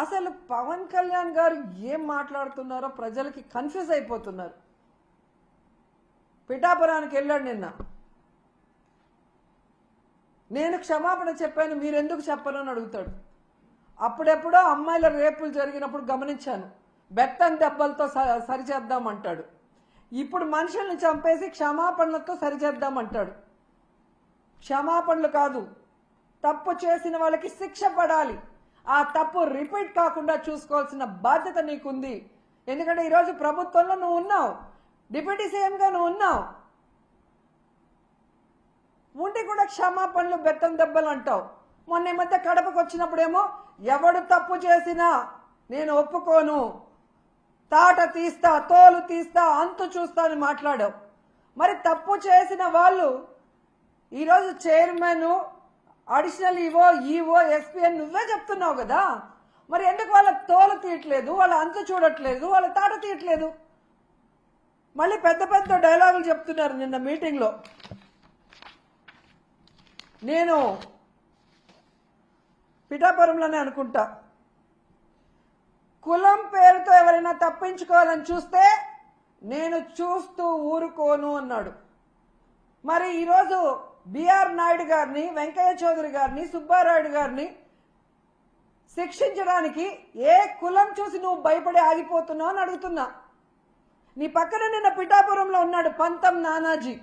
అసలు పవన్ కళ్యాణ్ గారు ఏం మాట్లాడుతున్నారో ప్రజలకి కన్ఫ్యూజ్ అయిపోతున్నారు. పిఠాపురానికి వెళ్ళాడు నిన్న. నేను క్షమాపణ చెప్పాను మీరెందుకు చెప్పరు అని అడుగుతాడు. అప్పుడెప్పుడో అమ్మాయిల రేపులు జరిగినప్పుడు గమనించాను. బెత్తం దెబ్బలతో స- సరిచేద్దామంటాడు. ఇప్పుడు మనుషుల్ని చంపేసి క్షమాపణలతో సరిచేద్దామంటాడు. క్షమాపణలు కాదు తప్పు చేసిన వాళ్ళకి శిక్ష పడాలి. ఆ తప్పు రిపీట్ కాకుండా చూసుకోవాల్సిన బాధ్యత నీకుంది. ఎందుకంటే ఈరోజు ప్రభుత్వంలో నువ్వు ఉన్నావు. డిప్యూటీ సీఎంగా నువ్వు ఉన్నావు. ఉండి కూడా క్షమాపణలు బెత్తం దెబ్బలు అంటావు. మొన్న ఈ మధ్య కడపకు వచ్చినప్పుడేమో ఎవడు తప్పు చేసినా నేను ఒప్పుకోను. తాట తీస్తా తోలు తీస్తా అంతు చూస్తా అని మాట్లాడావు. మరి తప్పు చేసిన వాళ్ళు ఈరోజు chairman additional EO EO SP అని నువ్వే చెప్తున్నావు కదా. మరి ఎందుకు వాళ్ళ తోలు తీయట్లేదు? వాళ్ళ అంత చూడట్లేదు వాళ్ళ తాట తీయట్లేదు. మళ్ళీ పెద్ద పెద్ద డైలాగులు చెప్తున్నారు నిన్న మీటింగ్లో. నేను పిఠాపురంలోనే అనుకుంటా. కులం పేరుతో ఎవరైనా తప్పించుకోవాలని చూస్తే నేను చూస్తూ ఊరుకోను అన్నాడు. మరి ఈరోజు బిఆర్ నాయుడు గారిని వెంకయ్య చౌదరి గారిని సుబ్బారాయుడు గారిని శిక్షించడానికి ఏ కులం చూసి నువ్వు భయపడి ఆగిపోతున్నావు అని అడుగుతున్నా. నీ పక్కన నిన్న పిఠాపురంలో ఉన్నాడు పంతం నానాజీ.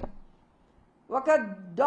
ఒక